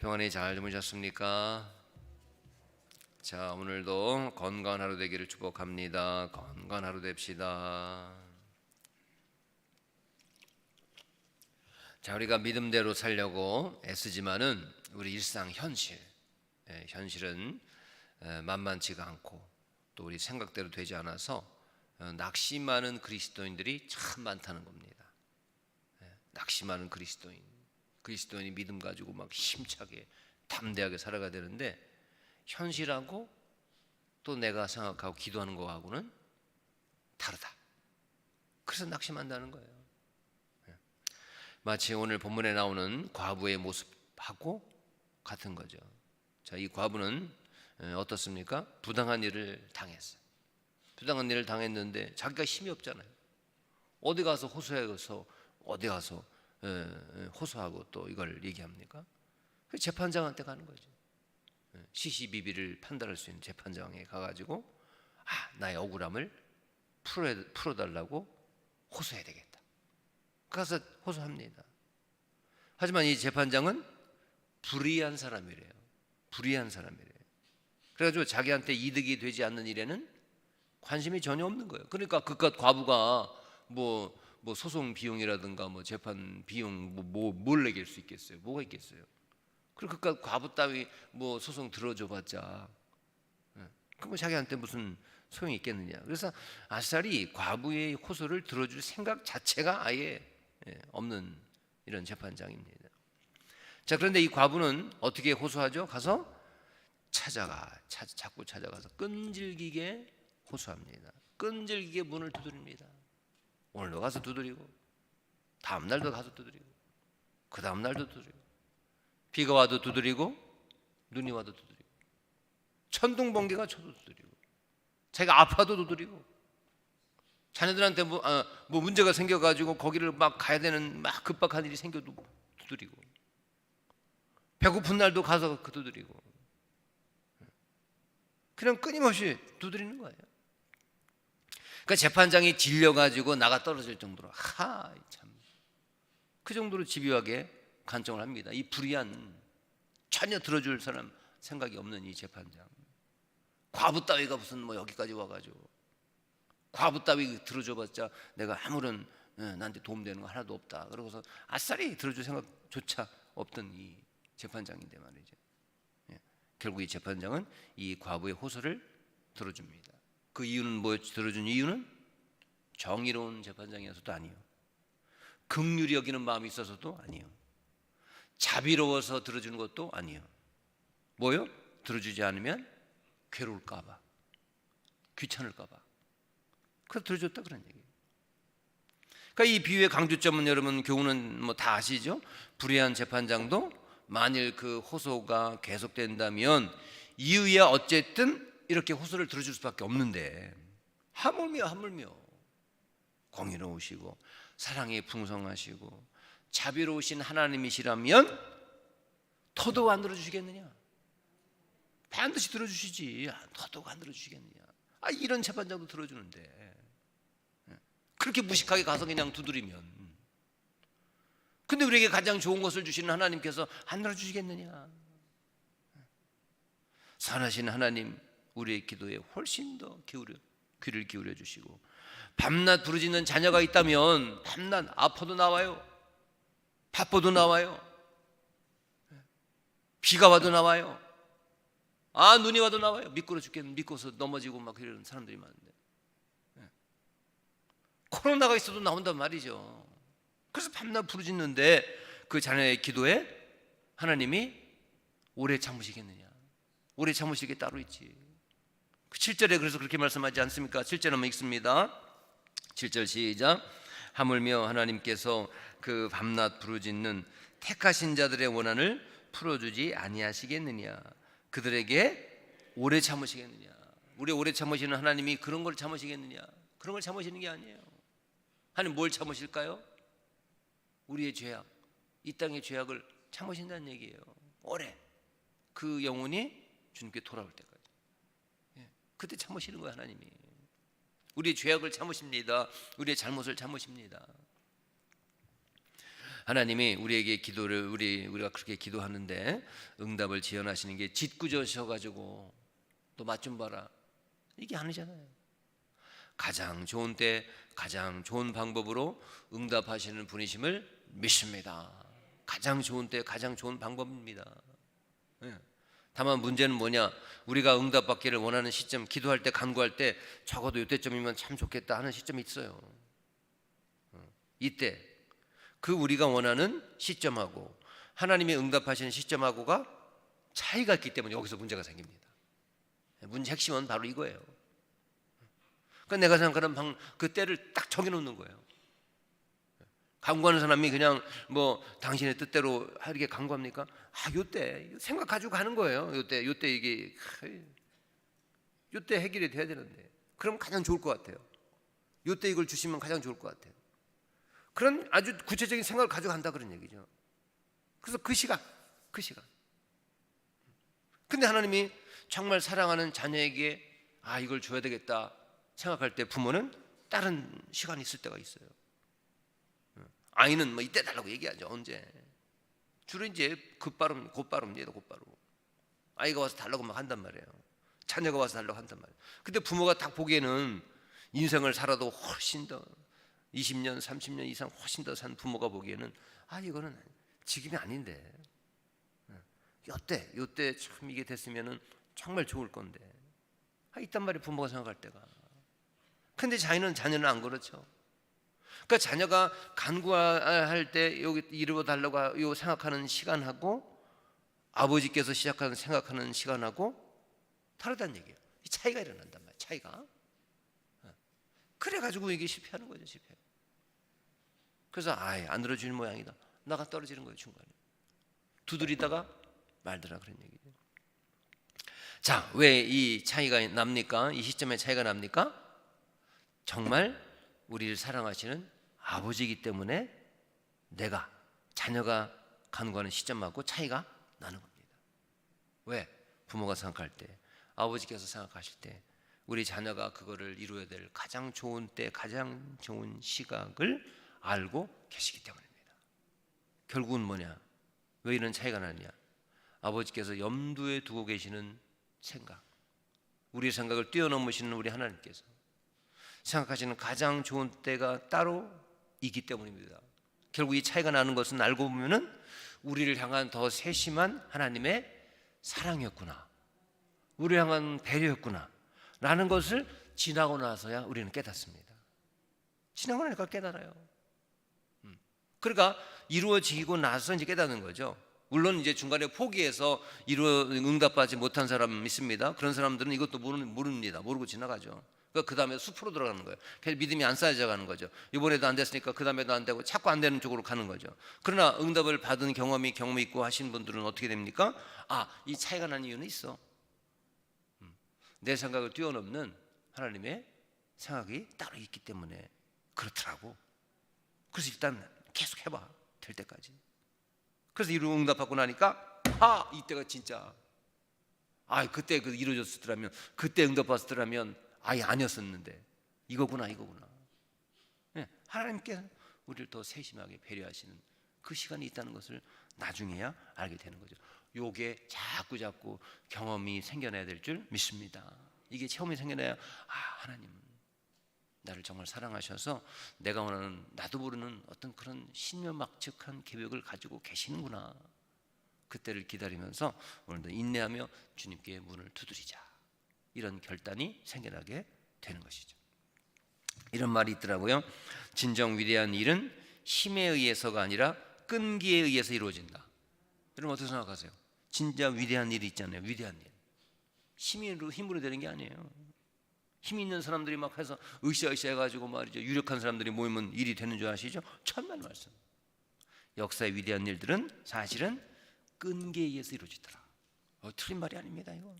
평안히 잘 주무셨습니까? 자, 오늘도 건강한 하루 되기를 축복합니다. 건강한 하루 됩시다. 자, 우리가 믿음대로 살려고 애쓰지만은 우리 일상 현실, 예, 현실은 에, 만만치가 않고 또 우리 생각대로 되지 않아서 어, 낙심하는 그리스도인들이 참 많다는 겁니다. 예, 낙심하는 그리스도인, 그리스도인이 믿음 가지고 막 힘차게 담대하게 살아가야 되는데 현실하고 또 내가 생각하고 기도하는 거하고는 다르다. 그래서 낙심한다는 거예요. 예. 마치 오늘 본문에 나오는 과부의 모습하고 같은 거죠. 자, 이 과부는 에, 어떻습니까? 부당한 일을 당했어요. 부당한 일을 당했는데 자기가 힘이 없잖아요. 어디 가서 호소해서 어디 가서 호소하고 또 이걸 얘기합니까? 그 재판장한테 가는 거죠. 예, 시시비비를 판단할 수 있는 재판장에 가가지고 아 나의 억울함을 풀어 풀어달라고 호소해야 되겠다. 가서 호소합니다. 하지만 이 재판장은 불의한 사람이래요. 불의한 사람이래요. 그래가지고 자기한테 이득이 되지 않는 일에는 관심이 전혀 없는 거예요. 그러니까 그깟 과부가 뭐, 뭐 소송 비용이라든가 뭐 재판 비용 뭐, 뭐, 뭘 내길 수 있겠어요? 뭐가 있겠어요? 그리고 그깟 과부 따위 뭐 소송 들어줘봤자 예. 그뭐 자기한테 무슨 소용이 있겠느냐. 그래서 아싸리 과부의 호소를 들어줄 생각 자체가 아예 예, 없는 이런 재판장입니다. 자 그런데 이 과부는 어떻게 호소하죠? 가서 찾아가 찾, 자꾸 찾아가서 끈질기게 호소합니다. 끈질기게 문을 두드립니다. 오늘도 가서 두드리고 다음 날도 가서 두드리고 그 다음 날도 두드리고 비가 와도 두드리고 눈이 와도 두드리고 천둥 번개가 쳐도 두드리고 자기가 아파도 두드리고 자녀들한테 뭐, 아, 뭐 문제가 생겨가지고 거기를 막 가야 되는 막 급박한 일이 생겨도 두드리고 배고픈 날도 가서 그 두드리고 그냥 끊임없이 두드리는 거예요. 그러니까 재판장이 질려가지고 나가 떨어질 정도로 하 참 그 정도로 집요하게 간청을 합니다. 이 불의한 전혀 들어줄 사람 생각이 없는 이 재판장. 과부 따위가 무슨 뭐 여기까지 와가지고 과부 따위 들어줘봤자 내가 아무런 예, 나한테 도움되는 거 하나도 없다. 그러고서 아싸리 들어줄 생각조차 없던 이 재판장인데 말이죠. 예. 결국 이 재판장은 이 과부의 호소를 들어줍니다. 그 이유는 뭐 들어준 이유는 정의로운 재판장이어서도 아니요. 극률이 여기는 마음이 있어서도 아니요. 자비로워서 들어주는 것도 아니요. 뭐요? 들어주지 않으면 괴로울까봐, 귀찮을까봐. 그래서 들어줬다 그런 얘기예요. 그러니까 이 비유의 강조점은 여러분 교훈은 뭐 다 아시죠? 불의한 재판장도 만일 그 호소가 계속된다면 이유야 어쨌든 이렇게 호소를 들어줄 수밖에 없는데 하물며 하물며 공의로우시고 사랑이 풍성하시고 자비로우신 하나님이시라면 더더욱 안 들어주시겠느냐? 반드시 들어주시지. 아, 더더욱 안 들어주시겠느냐? 아 이런 재판장도 들어주는데 그렇게 무식하게 가서 그냥 두드리면 근데 우리에게 가장 좋은 것을 주시는 하나님께서 안 들어주시겠느냐? 선하신 하나님 우리의 기도에 훨씬 더 기울여 귀를 기울여 주시고 밤낮 부르짖는 자녀가 있다면 밤낮 아파도 나와요. 바빠도 나와요. 비가 와도 나와요. 아 눈이 와도 나와요. 미끄러 죽겠는 믿고서 넘어지고 막 이러는 사람들이 많은데 예. 코로나가 있어도 나온단 말이죠. 그래서 밤낮 부르짖는데 그 자녀의 기도에 하나님이 오래 참으시겠느냐? 오래 참으실 게 따로 있지. 그 7절에 그래서 그렇게 말씀하지 않습니까? 7절 한번 읽습니다. 7절 시작. 하물며 하나님께서 그 밤낮 부르짖는 택하신 자들의 원한을 풀어주지 아니하시겠느냐? 그들에게 오래 참으시겠느냐? 우리 오래 참으시는 하나님이 그런 걸 참으시겠느냐? 그런 걸 참으시는 게 아니에요. 하나님 뭘 참으실까요? 우리의 죄악, 이 땅의 죄악을 참으신다는 얘기예요. 오래 그 영혼이 주님께 돌아올 때까지. 예, 그때 참으시는 거예요, 하나님이. 우리의 죄악을 참으십니다. 우리의 잘못을 참으십니다. 하나님이 우리에게 기도를 우리 우리가 그렇게 기도하는데 응답을 지연하시는 게 짓궂어셔 가지고 또 맛 좀 봐라. 이게 아니잖아요. 가장 좋은 때 가장 좋은 방법으로 응답하시는 분이심을 믿습니다. 가장 좋은 때 가장 좋은 방법입니다. 예. 다만 문제는 뭐냐? 우리가 응답받기를 원하는 시점, 기도할 때, 간구할 때 적어도 이때쯤이면 참 좋겠다 하는 시점이 있어요. 어, 이때 그 우리가 원하는 시점하고 하나님이 응답하시는 시점하고가 차이가 있기 때문에 여기서 문제가 생깁니다. 문제 핵심은 바로 이거예요. 그러니까 내가 생각하는 방, 그 때를 딱 정해놓는 거예요. 강구하는 사람이 그냥 뭐 당신의 뜻대로 하게 강구합니까? 아, 요때 생각 가지고 가는 거예요. 요때 요때 이게 요때 해결이 돼야 되는데 그럼 가장 좋을 것 같아요. 요때 이걸 주시면 가장 좋을 것 같아요. 그런 아주 구체적인 생각을 가지고 간다 그런 얘기죠. 그래서 그 시간, 그 시간. 근데 하나님이 정말 사랑하는 자녀에게 아 이걸 줘야 되겠다 생각할 때 부모는 다른 시간이 있을 때가 있어요. 아이는 뭐 이때 달라고 얘기하죠. 언제? 주로 이제 곧바름, 얘도 곧바로. 아이가 와서 달라고 막 한단 말이에요. 자녀가 와서 달라고 한단 말이에요. 근데 부모가 딱 보기에는 인생을 살아도 훨씬 더 20년, 30년 이상 훨씬 더 산 부모가 보기에는 아 이거는 지금이 아닌데. 요때, 요때 참 이게 됐으면은 정말 좋을 건데. 아 있단 말이에요. 부모가 생각할 때가. 근데 자녀는 자녀는 안 그렇죠. 그러니까 자녀가 간구할 때 여기 이루어 달라고 요 생각하는 시간하고 아버지께서 시작하는 생각하는 시간하고 다르다는 얘기예요. 이 차이가 일어난단 말이에요. 차이가. 그래 가지고 이게 실패하는 거죠, 실패. 그래서 아예 안 들어주는 모양이다. 나가 떨어지는 거예요, 중간에. 두드리다가 말더라 그런 얘기죠. 자, 왜 이 차이가 납니까? 이 시점에 차이가 납니까? 정말 우리를 사랑하시는 아버지이기 때문에 내가 자녀가 간구하는 시점하고 차이가 나는 겁니다. 왜? 부모가 생각할 때, 아버지께서 생각하실 때, 우리 자녀가 그거를 이루어야 될 가장 좋은 때, 가장 좋은 시각을 알고 계시기 때문입니다. 결국은 뭐냐? 왜 이런 차이가 나냐? 아버지께서 염두에 두고 계시는 생각, 우리 생각을 뛰어넘으시는 우리 하나님께서 생각하시는 가장 좋은 때가 따로 있기 때문입니다. 결국 이 차이가 나는 것은 알고 보면은 우리를 향한 더 세심한 하나님의 사랑이었구나. 우리를 향한 배려였구나. 라는 것을 지나고 나서야 우리는 깨닫습니다. 지나고 나니까 깨달아요. 음. 그러니까 이루어지고 나서 이제 깨닫는 거죠. 물론 이제 중간에 포기해서 이루 응답받지 못한 사람 있습니다. 그런 사람들은 이것도 모릅니다. 모르고 지나가죠. 그러니까 그 다음에 숲으로 들어가는 거예요. 그래서 믿음이 안 쌓여져 가는 거죠. 이번에도 안 됐으니까 그 다음에도 안 되고 자꾸 안 되는 쪽으로 가는 거죠. 그러나 응답을 받은 경험이 경험이 있고 하신 분들은 어떻게 됩니까? 아, 이 차이가 난 이유는 있어. 음. 내 생각을 뛰어넘는 하나님의 생각이 따로 있기 때문에 그렇더라고. 그래서 일단 계속 해봐. 될 때까지. 그래서 이루 응답받고 나니까 아, 이때가 진짜 아, 그때 그 이루어졌더라면 그때 응답받았더라면 아예 아니었었는데 이거구나 이거구나. 네, 하나님께 우리를 더 세심하게 배려하시는 그 시간이 있다는 것을 나중에야 알게 되는 거죠. 요게 자꾸 자꾸 경험이 생겨나야 될 줄 믿습니다. 이게 처음에 생겨나야 아 하나님 나를 정말 사랑하셔서 내가 원하는 나도 모르는 어떤 그런 신묘막측한 계획을 가지고 계시는구나. 그때를 기다리면서 오늘도 인내하며 주님께 문을 두드리자. 이런 결단이 생겨나게 되는 것이죠. 이런 말이 있더라고요. 진정 위대한 일은 힘에 의해서가 아니라 끈기에 의해서 이루어진다. 여러분 어떻게 생각하세요? 진짜 위대한 일이 있잖아요. 위대한 일. 힘으로 힘으로 되는 게 아니에요. 힘 있는 사람들이 막 해서 으쌰으쌰 해가지고 말이죠. 유력한 사람들이 모이면 일이 되는 줄 아시죠? 천만 말씀. 역사의 위대한 일들은 사실은 끈기에 의해서 이루어지더라. 어, 틀린 말이 아닙니다. 이거.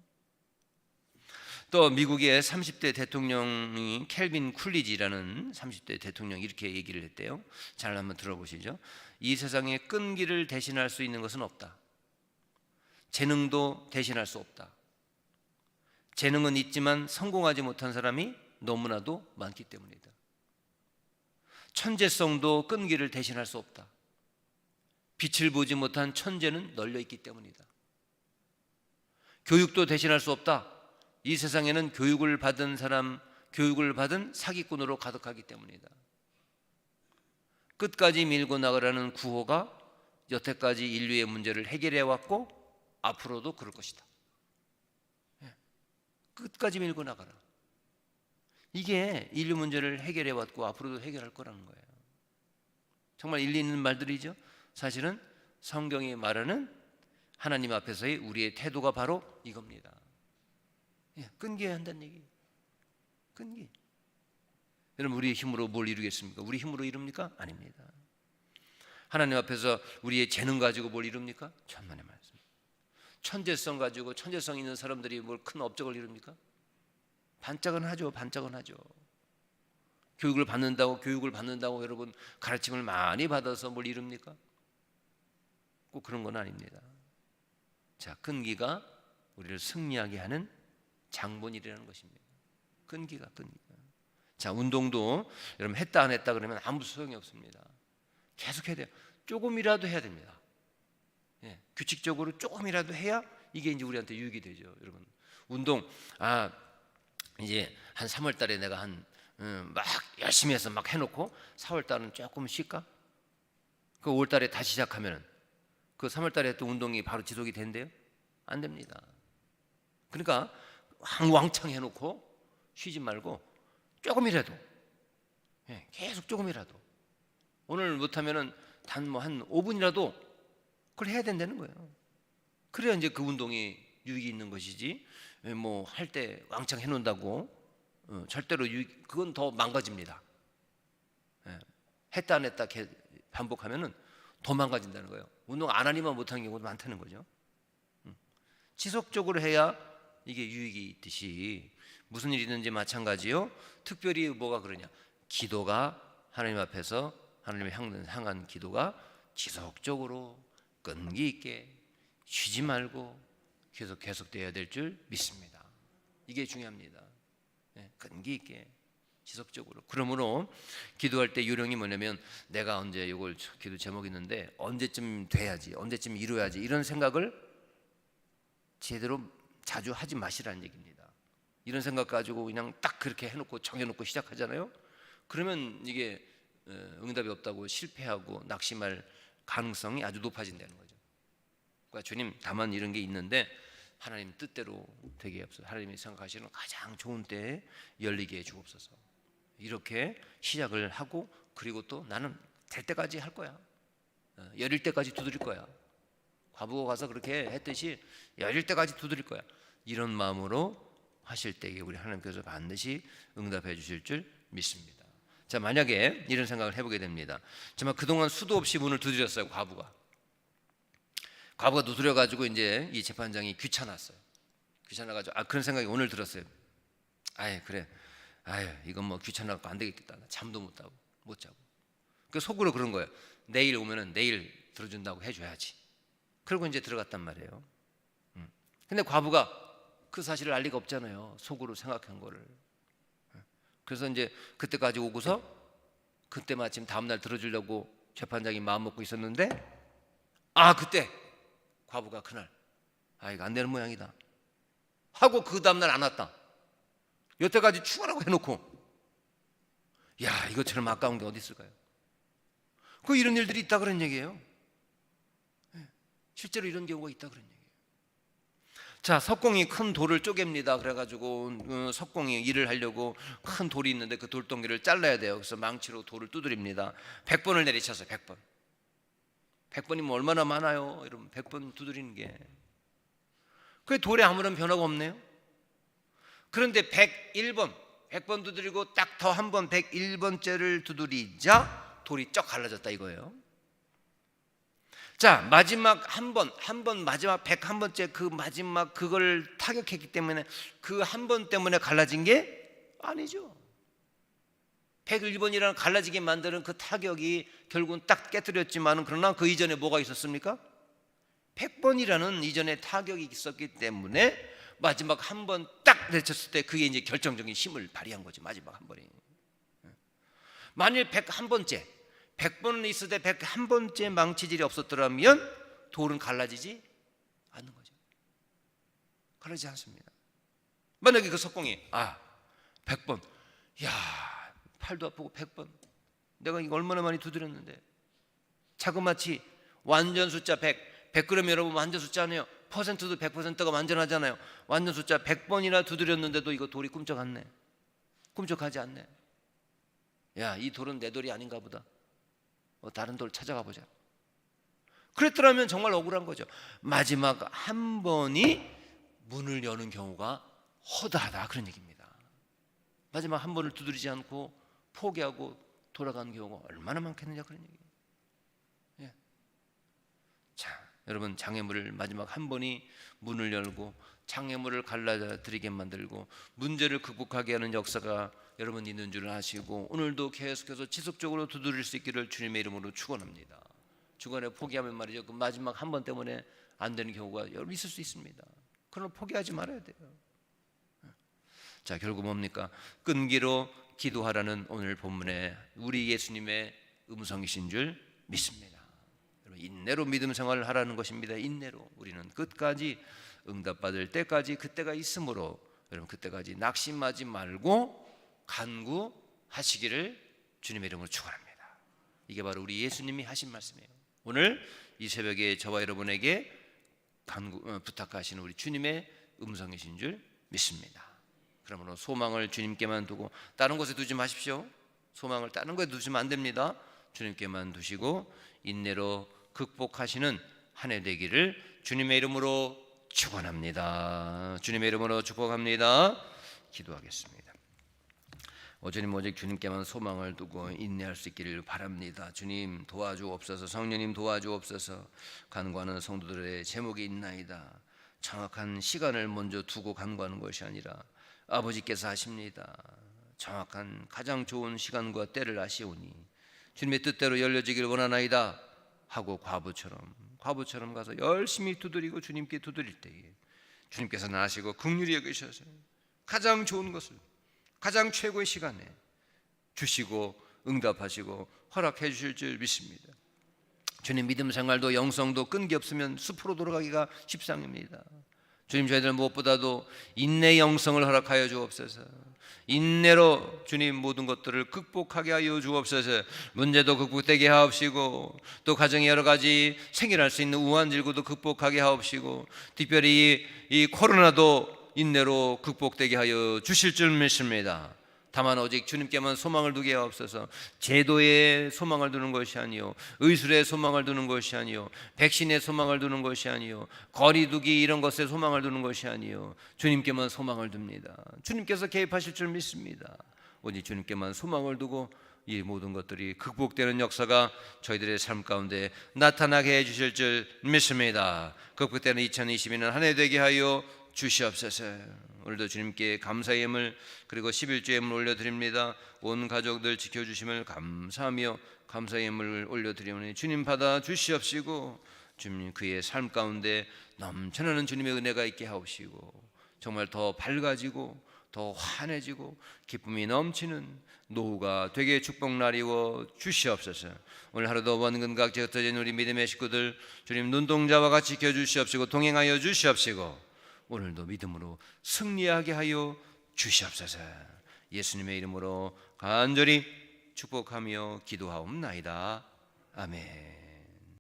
또 미국의 30대 대통령이 켈빈 쿨리지라는 30대 대통령이 이렇게 얘기를 했대요. 잘 한번 들어보시죠. 이 세상에 끈기를 대신할 수 있는 것은 없다. 재능도 대신할 수 없다. 재능은 있지만 성공하지 못한 사람이 너무나도 많기 때문이다. 천재성도 끈기를 대신할 수 없다. 빛을 보지 못한 천재는 널려 있기 때문이다. 교육도 대신할 수 없다. 이 세상에는 교육을 받은 사람, 교육을 받은 사기꾼으로 가득하기 때문이다. 끝까지 밀고 나가라는 구호가 여태까지 인류의 문제를 해결해 왔고 앞으로도 그럴 것이다. 예. 끝까지 밀고 나가라. 이게 인류 문제를 해결해 왔고 앞으로도 해결할 거라는 거예요. 정말 일리 있는 말들이죠. 사실은 성경이 말하는 하나님 앞에서의 우리의 태도가 바로 이겁니다. 예, 끈기해야 한다는 얘기. 끈기. 여러분 우리의 힘으로 뭘 이루겠습니까? 우리 힘으로 이룹니까? 아닙니다. 하나님 앞에서 우리의 재능 가지고 뭘 이룹니까? 천만의 말씀. 천재성 가지고 천재성 있는 사람들이 뭘 큰 업적을 이룹니까? 반짝은 하죠. 반짝은 하죠. 교육을 받는다고 교육을 받는다고 여러분 가르침을 많이 받아서 뭘 이룹니까? 꼭 그런 건 아닙니다. 자, 끈기가 우리를 승리하게 하는 장본이라는 것입니다. 끈기가 끈기가. 자, 운동도 여러분 했다 안 했다 그러면 아무 소용이 없습니다. 계속 해야 돼요. 조금이라도 해야 됩니다. 예, 규칙적으로 조금이라도 해야 이게 이제 우리한테 유익이 되죠, 여러분. 운동 아 이제 한 3월 달에 내가 한 음, 막 열심히 해서 막 해놓고 4월 달은 조금 쉴까? 그 5월 달에 다시 시작하면 그 3월 달에 또 운동이 바로 지속이 된대요? 안 됩니다. 그러니까 왕왕창 해놓고 쉬지 말고 조금이라도 예, 계속 조금이라도 오늘 못하면은 단 뭐 한 5분이라도 그걸 해야 된다는 거예요. 그래야 이제 그 운동이 유익이 있는 것이지 뭐 할 때 왕창 해놓는다고 어, 절대로 유익, 그건 더 망가집니다. 예, 했다 안 했다 개- 반복하면은 더 망가진다는 거예요. 운동 안 하니만 못하는 경우도 많다는 거죠. 음. 지속적으로 해야 이게 유익이 있듯이 무슨 일이든지 마찬가지요. 특별히 뭐가 그러냐? 기도가 하나님 앞에서 하나님을 향- 향한 기도가 지속적으로 끈기 있게 쉬지 말고 계속 계속돼야 될 줄 믿습니다. 이게 중요합니다. 예, 끈기 있게 지속적으로. 그러므로 기도할 때 요령이 뭐냐면 내가 언제 이걸 기도 제목 있는데 언제쯤 돼야지, 언제쯤 이루어야지 이런 생각을 제대로 자주 하지 마시라는 얘기입니다. 이런 생각 가지고 그냥 딱 그렇게 해놓고 정해놓고 시작하잖아요. 그러면 이게 어, 응답이 없다고 실패하고 낙심할 가능성이 아주 높아진다는 거죠. 그러니까 주님 다만 이런 게 있는데 하나님 뜻대로 되게 없어. 하나님이 생각하시는 가장 좋은 때에 열리게 해 주옵소서. 이렇게 시작을 하고 그리고 또 나는 될 때까지 할 거야. 어, 열릴 때까지 두드릴 거야. 과부가 가서 그렇게 했듯이 열릴 때까지 두드릴 거야. 이런 마음으로 하실 때에 우리 하나님께서 반드시 응답해 주실 줄 믿습니다. 자, 만약에 이런 생각을 해보게 됩니다. 정말 그동안 수도 없이 문을 두드렸어요, 과부가. 과부가 두드려 가지고 이제 이 재판장이 귀찮았어요. 귀찮아 가지고 아 그런 생각이 오늘 들었어요. 아예 그래. 아유 이건 뭐 귀찮아 갖고 안 되겠다. 나 잠도 못 자고 못 자고. 그 속으로 그런 거예요. 내일 오면은 내일 들어준다고 해줘야지. 그러고 이제 들어갔단 말이에요. 음. 근데 과부가 그 사실을 알 리가 없잖아요. 속으로 생각한 거를. 그래서 이제 그때까지 오고서 그때 마침 다음 날 들어주려고 재판장이 마음 먹고 있었는데 아 그때 과부가 그날 아 이거 안 되는 모양이다 하고 그 다음 날 안 왔다. 여태까지 추가라고 해놓고 야 이것처럼 아까운 게 어디 있을까요? 그 이런 일들이 있다 그런 얘기예요. 예, 실제로 이런 경우가 있다 그런 얘기예요. 자 석공이 큰 돌을 쪼갭니다. 그래가지고 어, 석공이 일을 하려고 큰 돌이 있는데 그 돌덩이를 잘라야 돼요. 그래서 망치로 돌을 두드립니다. 100번을 내리쳤어요. 100번. 100번이면 얼마나 많아요? 여러분 100번 두드리는 게. 그 돌에 아무런 변화가 없네요. 그런데 101번 100번 두드리고 딱 더 한 번 101번째를 두드리자 돌이 쩍 갈라졌다 이거예요. 자 마지막 한 번, 한 번 마지막 101번째 그 마지막 그걸 타격했기 때문에 그 한 번 때문에 갈라진 게 아니죠. 101번이라는 갈라지게 만드는 그 타격이 결국은 딱 깨뜨렸지만은 그러나 그 이전에 뭐가 있었습니까? 100번이라는 이전에 타격이 있었기 때문에 마지막 한 번 딱 내쳤을 때 그게 이제 결정적인 힘을 발휘한 거죠. 마지막 한 번이. 만일 101번째, 100번은 있어도 101번째 망치질이 없었더라면 돌은 갈라지지 않는 거죠. 갈라지지 않습니다. 만약에 그 석공이 아 100번 야 팔도 아프고 100번 내가 이거 얼마나 많이 두드렸는데. 자그마치 완전 숫자 100 100g 여러분 완전 숫자 아니에요. 퍼센트도 100%가 완전하잖아요. 완전 숫자 100번이나 두드렸는데도 이거 돌이 꿈쩍 않네 꿈쩍하지 않네. 야 이 돌은 내 돌이 아닌가 보다. 어, 다른 돌 찾아가 보자 그랬더라면 정말 억울한 거죠 마지막 한 번이 문을 여는 경우가 허다하다 그런 얘기입니다 마지막 한 번을 두드리지 않고 포기하고 돌아가는 경우가 얼마나 많겠느냐 그런 얘기예요. 예. 자, 여러분 장애물을 마지막 한 번이 문을 열고 장애물을 갈라드리게 만들고 문제를 극복하게 하는 역사가 여러분 있는 줄 아시고 오늘도 계속해서 지속적으로 두드릴 수 있기를 주님의 이름으로 축원합니다. 중간에 포기하면 말이죠. 그 마지막 한 번 때문에 안 되는 경우가 여러 있을 수 있습니다. 그러나 포기하지 말아야 돼요. 자, 결국 뭡니까? 끈기로 기도하라는 오늘 본문에 우리 예수님의 음성이신 줄 믿습니다. 인내로 믿음 생활을 하라는 것입니다. 인내로 우리는 끝까지 응답받을 때까지 그때가 있으므로 여러분 그때까지 낙심하지 말고 간구하시기를 주님의 이름으로 축원합니다. 이게 바로 우리 예수님이 하신 말씀이에요. 오늘 이 새벽에 저와 여러분에게 간구 어, 부탁하시는 우리 주님의 음성이신 줄 믿습니다. 그러므로 소망을 주님께만 두고 다른 곳에 두지 마십시오. 소망을 다른 곳에 두시면 안 됩니다. 주님께만 두시고 인내로 극복하시는 한 해 되기를 주님의 이름으로 축원합니다. 주님의 이름으로 축복합니다. 기도하겠습니다. 오주님 오직 주님께만 소망을 두고 인내할 수 있기를 바랍니다. 주님 도와주옵소서. 성령님 도와주옵소서. 간구하는 성도들의 제목이 있나이다. 정확한 시간을 먼저 두고 간구하는 것이 아니라 아버지께서 하십니다. 정확한 가장 좋은 시간과 때를 아시오니 주님의 뜻대로 열려지기를 원하나이다 하고 과부처럼 과부처럼 가서 열심히 두드리고 주님께 두드릴 때에 주님께서는 아시고 긍휼히 여기셔서 가장 좋은 것을 가장 최고의 시간에 주시고 응답하시고 허락해 주실 줄 믿습니다. 주님 믿음 생활도 영성도 끈기 없으면 숲으로 돌아가기가 십상입니다. 주님 저희들 무엇보다도 인내 영성을 허락하여 주옵소서. 인내로 주님 모든 것들을 극복하게 하여 주옵소서. 문제도 극복되게 하옵시고 또 가정의 여러 가지 생겨날 수 있는 우한 질고도 극복하게 하옵시고 특별히 이 코로나도 인내로 극복되게 하여 주실 줄 믿습니다. 다만 오직 주님께만 소망을 두게 하옵소서. 제도에 소망을 두는 것이 아니요, 의술에 소망을 두는 것이 아니요, 백신에 소망을 두는 것이 아니요, 거리두기 이런 것에 소망을 두는 것이 아니요, 주님께만 소망을 둡니다. 주님께서 개입하실 줄 믿습니다. 오직 주님께만 소망을 두고 이 모든 것들이 극복되는 역사가 저희들의 삶 가운데 나타나게 해주실 줄 믿습니다. 극복되는 2022년 한 해 되게 하여 주시옵소서. 오늘도 주님께 감사의 예물 그리고 11주의 예물 올려드립니다. 온 가족들 지켜주심을 감사하며 감사의 예물을 올려드리오니 주님 받아 주시옵시고 주님 그의 삶 가운데 넘쳐나는 주님의 은혜가 있게 하옵시고 정말 더 밝아지고 더 환해지고 기쁨이 넘치는 노후가 되게 축복 날이워 주시옵소서. 오늘 하루도 원근각지 흩어진 우리 믿음의 식구들 주님 눈동자와 같이 지켜주시옵시고 동행하여 주시옵시고 오늘도 믿음으로 승리하게 하여 주시옵소서. 예수님의 이름으로 간절히 축복하며 기도하옵나이다. 아멘.